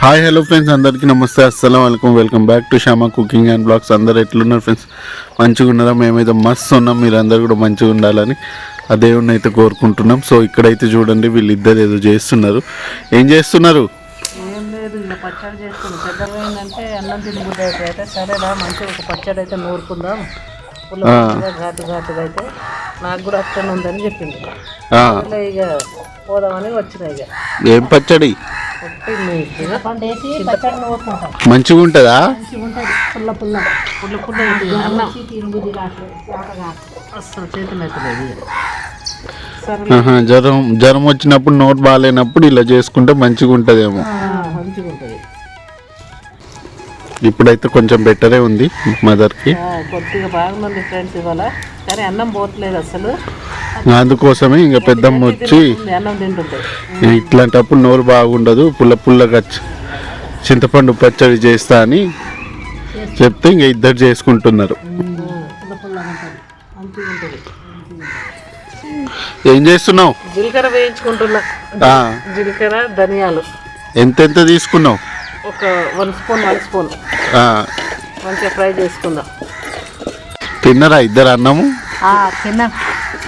Hi hello friends అందరికీ నమస్తే అస్సలం welcome welcome back to Shama cooking and blogs అందరు ఎట్లున్నారు ఫ్రెండ్స్ మంచిగా ఉన్నారా? మేమైతే మస్తు ఉన్నాం మీరు అందరు కూడా మంచిగా ఉండాలని ఆ దేవుణ్ణి అయితే కోరుకుంటున్నాం. సో ఇక్కడైతే చూడండి వీళ్ళిద్దరు ఏదో చేస్తున్నారు. ఏం చేస్తున్నారు? ఏం లేదు ఇలా పచ్చడి చేసుకుని పెద్దగా ఏంటంటే అన్నం తిని బుద్ధి అయితే అయితే సరేరా మంచిగా ఒక పచ్చడి అయితే నూరుకుందాం. పుల్ల పుల్లగా ఘాటు ఘాటుగా అయితే నాకు కూడా అట్లనే ఉందని చెప్పింది. ఆ, ఇలా ఇక పోదామని వచ్చిన ఇక. ఏం పచ్చడి? పండేసి పచ్చడి నూరుకుంటాం మంచిగా ఉంటుందా పుల్ల పుల్ల. పుల్ల పుల్ల జ్వరం జ్వరం వచ్చినప్పుడు నోట్ బాగాలేనప్పుడు ఇలా చేసుకుంటే మంచిగా ఉంటుందేమో ఇప్పుడైతే కొంచెం బెటరే ఉంది మదర్కి. ఆ, కొద్దిగా బాగుంది ఫ్రెండ్స్ ఇవాళ. కానీ అన్నం పోవట్లేదు అసలు. అందుకోసమే ఇంకా పెద్దమ్మ వచ్చి ఉంది, అన్నం తింటుంది. ఇట్లాంటప్పుడు నోరు బాగుండదు పుల్ల పుల్లగా చింతపండు పచ్చడి చేస్తా అని చెప్తే ఇంకా ఇద్దరు చేసుకుంటున్నారు. ఏం చేస్తున్నావు? జీలకర్ర వేయించుకుంటున్నా. జీలకర్ర ధనియాలు. ఎంతెంత తీసుకున్నావు? ఒక వన్ స్పూన్ వన్ స్పూన్. మంచిగా ఫ్రై చేసుకుందాం. తిన్నరా ఇద్దరు అన్నము? తిన్నాం.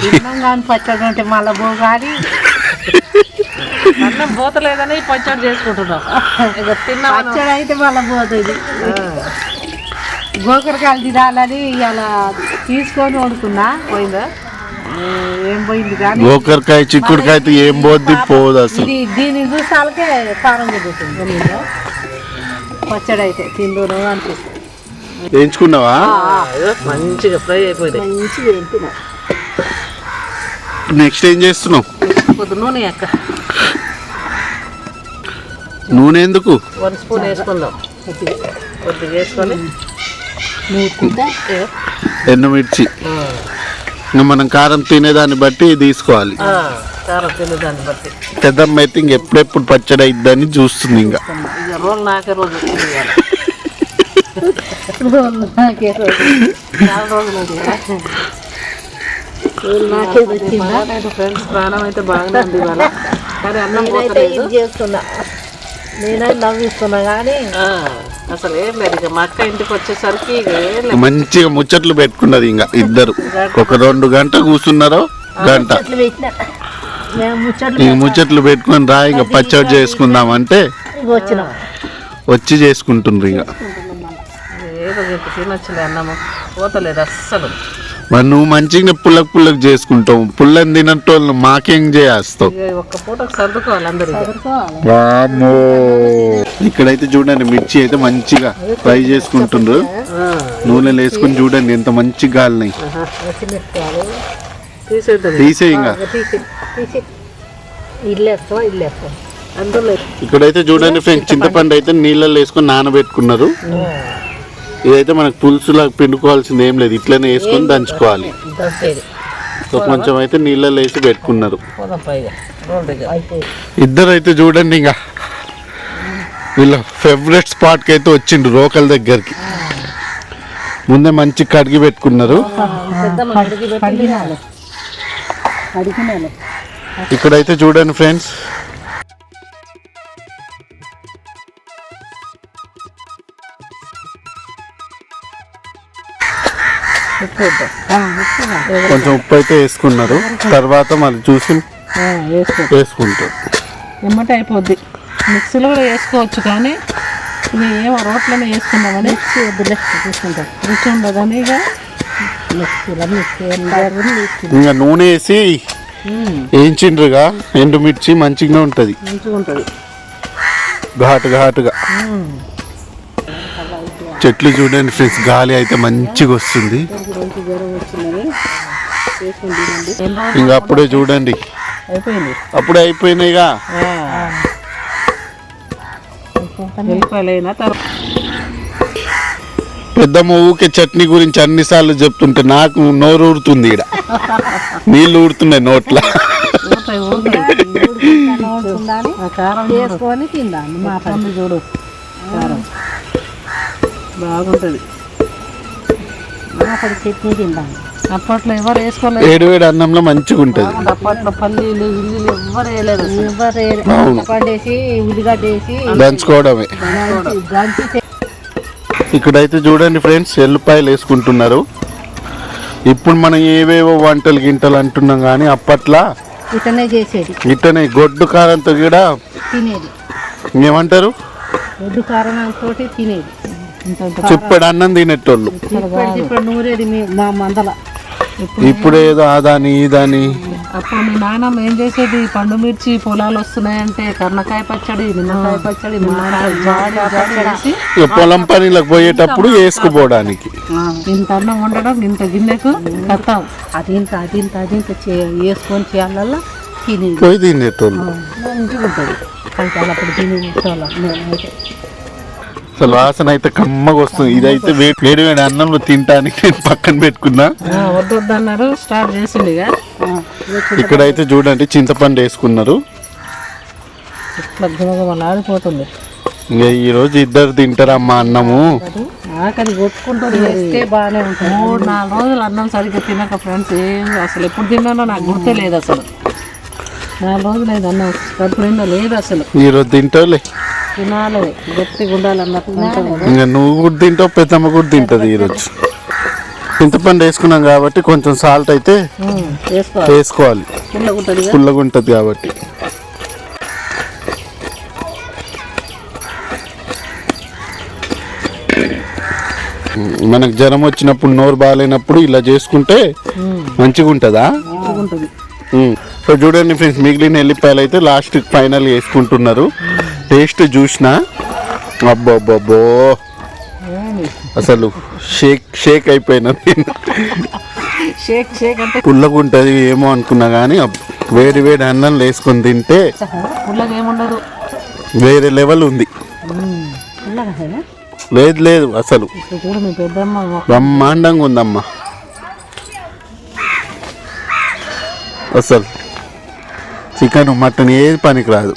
తిన్నాం కానీ పచ్చడి ఉంటే మళ్ళీ పోగాలి అన్నం పోతలేదని పచ్చడి చేసుకుంటున్నాం. ఇక తిన్నాం పచ్చడి అయితే మళ్ళీ పోతుంది. గోకరకాయలు తినాలని ఇలా తీసుకొని వండుకున్నా పోయిందా? ఏం పోయింది కానీ. గోకరకాయ చిక్కుడుకాయ ఏం పోద్ది? పోదు అసలు. దీన్ని చూసాలకే కారం కుదురుతుంది పచ్చడి అయితే తిందును అనిపిస్తుంది వేయించుకున్నావా? మంచిగా ఫ్రై అయిపోయింది. మంచిగా నెక్స్ట్ ఏం చేస్తున్నావు? కొద్ది నూనె అక్క. నూనె ఎందుకు? వన్ స్పూన్ వేసుకుందాం. కొద్దిగా వేసుకొని. నూరుకుంటే ఇదిగో. ఎండుమిర్చి. ఆ. ఇంకా మనం కారం తినేదాన్ని బట్టి తీసుకోవాలి. ఆ, కారం తినేదాన్ని బట్టి. పెద్దమ్మ అయితే ఇంక ఎప్పుడెప్పుడు పచ్చడి అయిద్దని చూస్తుంది ఇంకా. రోజు. నాకే రోజు ఫ్రెండ్స్ ప్రాణం అయితే బాగానే ఉంది ఇవాళ కానీ అన్నం నేనైతే పోతలేదు ఇది చేస్తున్నా నేనైతే నవ్విస్తున్నా కానీ ఆ, అసలు ఏం లేదు ఇక మా అక్క ఇంటికి వచ్చేసరికి ఇక మంచిగా ముచ్చట్లు పెట్టుకున్నది ఇంకా ఇద్దరు. ఒక రెండు గంట కూర్చున్నారో గంట. ఈ ముచ్చట్లు పెట్టుకొని రా ఇంకా పచ్చడి చేసుకుందాం అంటే వచ్చి చేసుకుంటుండ్రు ఇంకా. ఏదో ఇంత తినొచ్చులే అన్నము. పోతలేదు అస్సలు. మరి నువ్వు మంచిగా పుల్లకి పుల్లకి చేసుకుంటావు. పుల్లని తినట్టోళ్ళు మాకేం చేస్తావు ఇక ఒక్క పూటకు సర్దుకోవాలి అందరు ఇక. వామ్మో. ఇక్కడైతే చూడండి మిర్చి అయితే మంచిగా ఫ్రై చేసుకుంటుండ్రు. నూనెలు వేసుకుని చూడండి ఎంత ఆహా. తీసేద్దాం. ఇక. తీసే అందులో ఇక్కడైతే చూడండి ఫ్రెండ్స్ చింతపండు అయితే నీళ్ళల్లో వేసుకొని నానబెట్టుకున్నారు. ఇదైతే మనకు పులుసులాగా పిండుకోవాల్సింది ఏం లేదు. ఇట్లనే వేసుకొని దంచుకోవాలి. కొంచెం అయితే నీళ్ళల్లో వేసి పెట్టుకున్నారు. పోదాం పైగా రోల్ దగ్గర అయిపోయింది ఇద్దరు అయితే చూడండి ఇంకా. వీళ్ళ ఫేవరెట్ స్పాట్కి అయితే వచ్చిండు రోకల్ దగ్గరికి. ముందే మంచి కడిగి పెట్టుకున్నారు. ఇక్కడైతే చూడండి ఫ్రెండ్స్. కొంచెం ఉప్పు అయితే వేసుకున్నారు. తర్వాత మళ్ళీ చూసి వేసుకో వేసుకుంటారు ఎమ్మటి అయిపోద్ది. మిక్సీలో కూడా వేసుకోవచ్చు కానీ ఇది ఏమో రోట్లోనే వేసుకుందామని. వద్దులే చూసుకుంటాం రుచి ఉండదని ఇక ఇంకా నూనె వేసి వేయించిండ్రుగా ఎండుమిర్చి మంచిగా ఉంటుంది. మంచిగా ఉంటుంది. ఘాటు ఘాటుగా. చెట్లు చూడండి ఫ్రెండ్స్ గాలి అయితే మంచిగా వస్తుంది. ఇంకా అప్పుడే చూడండి. అయిపోయింది. అప్పుడే అయిపోయినాయిగా. పెద్దమ్మ ఊకే చట్నీ గురించి అన్నిసార్లు చెప్తుంటే నాకు నోరు ఊరుతుంది ఈడ. నీళ్ళు ఊరుతున్నాయి నోట్ల. కారం చూడు. బాగుంటుంది. చట్నీ అప్పట్లో ఎవరు వేసుకోలేదు. వేడి వేడి అన్నంలో మంచిగా ఉంటుంది. అప్పట్లో పల్లీలు ఇల్లు ఎవ్వరు వేయలేదు పండేసి ఉల్లిగడ్డ వేసి దంచుకోవడమే. దంచి- ఇక్కడైతే చూడండి ఫ్రెండ్స్ ఎల్లిపాయలు వేసుకుంటున్నారు. ఇప్పుడు మనం ఏవేవో వంటలు గింటలు అంటున్నాం కానీ అప్పట్లో ఇతనే చేసేది. ఇట్టనే గొడ్డు కారంతో కూడా తినేది. ఏమంటారు? కారణంతో తినేది. చిప్పడు అన్నం తినేటోళ్ళు. నూరేది మీ మందల. ఇప్పుడు ఏదో అదాని ఇదని అప్పుడు మీ నాన్నమ్మ ఏం చేసేది? పండు మిర్చి పొలాలు వస్తున్నాయంటే కర్ణకాయ పచ్చడి నిమ్మకాయ పచ్చడి నిమ్మకాయ పొలం పనిలకు పోయేటప్పుడు వేసుకుపోవడానికి ఇంత అన్నం వండడం ఇంత గిన్నెకు కత్తాం. అదింత అదింత అదింత చే వేసుకొని చేయాలల్లా తినేది. పోయి తినేటోళ్ళు. మంచిగా ఉంటుంది అప్పుడు తినేది మేమైతే. అసలు వాసన అయితే కమ్మగా వస్తుంది. ఇదైతే వే- వేడి వేడి అన్నంలో తినటానికి నేను పక్కన పెట్టుకున్నా. ఆ, వద్దు వద్దు అన్నారు స్టార్ట్ ఇక ఇక్కడైతే చూడండి చింతపండు వేసుకున్నారు. ఇంకా ఈ రోజు ఇద్దరు తింటారమ్మా అన్నము. ఆకలి కొట్టుకుంటుంది వేస్తే బాగానే ఉంటుంది. మూడు నాలుగు రోజులు అన్నం సరిగ్గా తినక ఫ్రెండ్స్ ఏం అసలు ఎప్పుడు తిన్నానో నాకు గుర్తే లేదు అసలు. నాలుగు రోజులు అయింది అన్నం. కడుపు నిండా లేదు అసలు. ఈ రోజు తింటావులే తినాలి. ఉండాలన్నట్టు నువ్వు కూడా తింటావు పెద్దమ్మ కూడా తింటది ఈరోజు చింతపండు వేసుకున్నాం కాబట్టి కొంచెం సాల్ట్ అయితే వేసుకోవాలి. పుల్లగా ఉంటుంది కాబట్టి. మనకు జ్వరం వచ్చినప్పుడు నోరు బాగాలేనప్పుడు ఇలా చేసుకుంటే మంచిగా ఉంటుందా. సో చూడండి ఫ్రెండ్స్ మిగిలిన ఎల్లిపాయలు అయితే లాస్ట్ ఫైనల్ వేసుకుంటున్నారు. టేస్ట్ చూసినా అబ్బో అబ్బో ఏమి? అసలు షేక్ షేక్ అయిపోయినా నేను. షేక్ షేక్ అంటే పుల్లగా ఉంటుంది ఏమో అనుకున్నా కానీ వేడి వేడి అన్నం వేసుకొని తింటే ఏముండదు. వేరే లెవెల్ ఉంది. లేదు లేదు అసలు. బ్రహ్మాండంగా ఉందమ్మా. అసలు చికెన్ మటన్ ఏది పనికి రాదు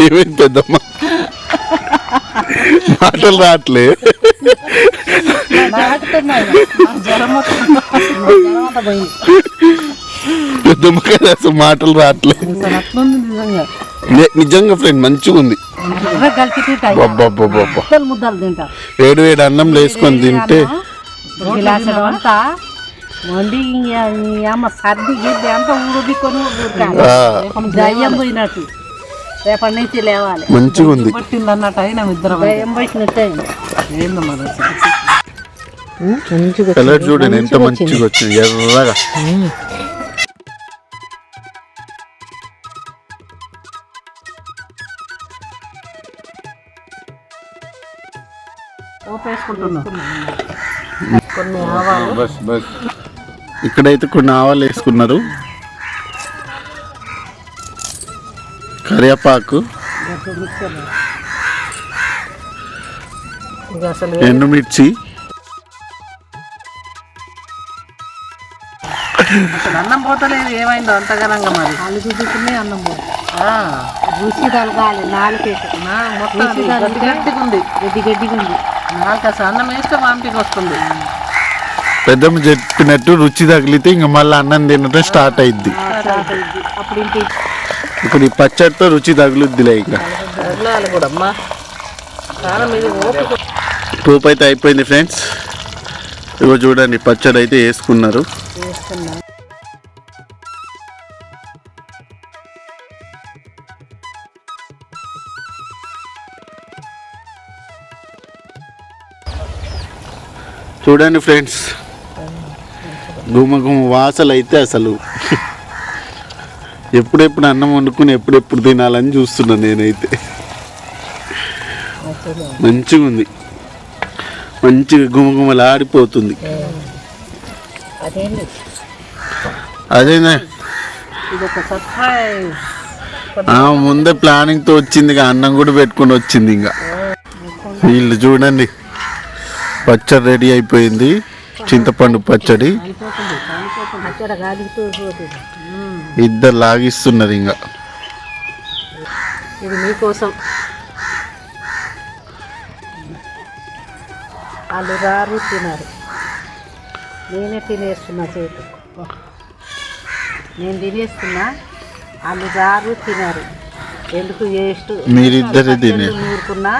ఏమైంది పెద్దమ్మ మాటలు రావట్లే. పెద్దమ్మ కదా అసలు మాటలు రావట్లే. నిజంగా. ఫ్రెండ్ మంచిగా ఉంది. వేడి వేడి అన్నం వేసుకొని తింటే సర్ది అంతా ఆ, దయ్యం పోయినట్టు. రేపటి నుంచి లేవాలి. మంచిగా ఉంది. పట్టింది అన్నట్టు అయినా ఇద్దరం అయింది. ఏందమ్మా? మంచిగా కలర్ చూడండి ఎంత మంచిగా వచ్చింది. ఎర్రగా. ఇక్కడైతే కొన్ని ఆవాలు వేసుకున్నారు. కరివేపాకు. ఎండుమిర్చి అన్నం పోతలేదు ఏమైందో అంతగనంగా మరి? చూపించుకునే అన్నం రుచి గడ్డి అసలు అన్నం వేస్తే వస్తుంది. పెద్దమ్మ చెప్పినట్టు రుచి తగిలితే ఇంక మళ్ళీ అన్నం తినటం స్టార్ట్ అయింది అప్పుడు ఇంటి ఇప్పుడు ఈ పచ్చడితో రుచి తగులుద్దిలే ఇంకా. పోపు అయితే అయిపోయింది ఫ్రెండ్స్. ఇగో చూడండి పచ్చడి అయితే వేసుకున్నారు. చూడండి ఫ్రెండ్స్. గుమ గుమ వాసలు అయితే అసలు. ఎప్పుడెప్పుడు అన్నం వండుకుని ఎప్పుడెప్పుడు తినాలని చూస్తున్నా నేనైతే. మంచిగా ఉంది మంచిగా గుమగుమలాడిపోతుంది. అదేనా? ముందే ప్లానింగ్తో వచ్చింది ఇక అన్నం కూడా పెట్టుకొని వచ్చింది ఇంకా. వీళ్ళు చూడండి. పచ్చడి రెడీ అయిపోయింది. చింతపండు పచ్చడి. ఇద్దరు లాగిస్తున్నారు ఇంకా. ఇది మీకోసం. వాళ్ళు రారు తినరు. నేనే తినేస్తున్నా చేతు. నేను తినేస్తున్నా వాళ్ళు రారు తినరు. ఎందుకు వేస్ట్ మీరిద్దరే తినే నూరుకున్నా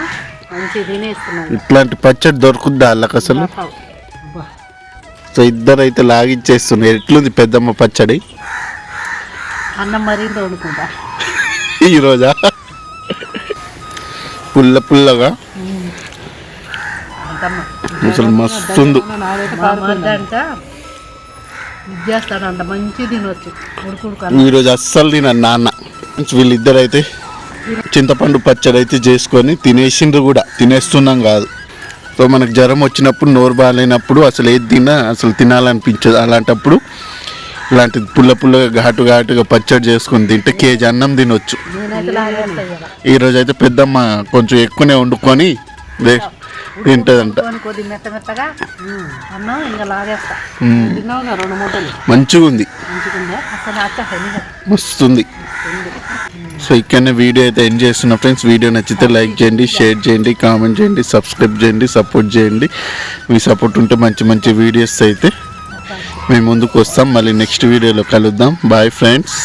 మంచి తినేస్తున్నాను ఇట్లాంటి పచ్చడి దొరుకుద్దా వాళ్ళకి అసలు? సో ఇద్దరు అయితే లాగిచ్చేస్తున్నారు. ఎట్లుంది పెద్దమ్మ పచ్చడి? అన్నం మరీ తోడుకుంటా. ఈరోజా? పుల్ల పుల్లగా? అసలు మస్తుంది. మంచి తినొచ్చు. ఉడుకుడుకు ఈరోజు అస్సలు తిన నాన్న. వీళ్ళిద్దరు అయితే చింతపండు పచ్చడి అయితే చేసుకొని తినేసిండ్రు కూడా. తినేస్తున్నాం కాదు. సో మనకు జ్వరం వచ్చినప్పుడు నోరు బాగాలేనప్పుడు అసలు ఏది తిన్నా అసలు తినాలనిపించదు. అలాంటప్పుడు ఇలాంటి పుల్ల పుల్లగా ఘాటు ఘాటుగా పచ్చడి చేసుకొని తింటే కేజీ అన్నం తినొచ్చు. ఈరోజు అయితే పెద్దమ్మ కొంచెం ఎక్కువనే వండుకొని వే- తింటదంట. కొని కొద్ది మెత్త మెత్తగా అన్నం ఇంకా లాగేస్తా. మ్మ్. తిన్నావుగా రెండు మూటలు? మంచిగా ఉంది మస్తుంది. సో ఇక్కడనే వీడియో అయితే ఎండ్ చేస్తున్న ఫ్రెండ్స్. వీడియో నచ్చితే లైక్ చేయండి షేర్ చేయండి కామెంట్ చేయండి సబ్స్క్రైబ్ చేయండి సపోర్ట్ చేయండి. మీ సపోర్ట్ ఉంటే మంచి మంచి వీడియోస్ అయితే మేము ముందుకు వస్తాం. మళ్ళీ నెక్స్ట్ వీడియోలో కలుద్దాం. Bye friends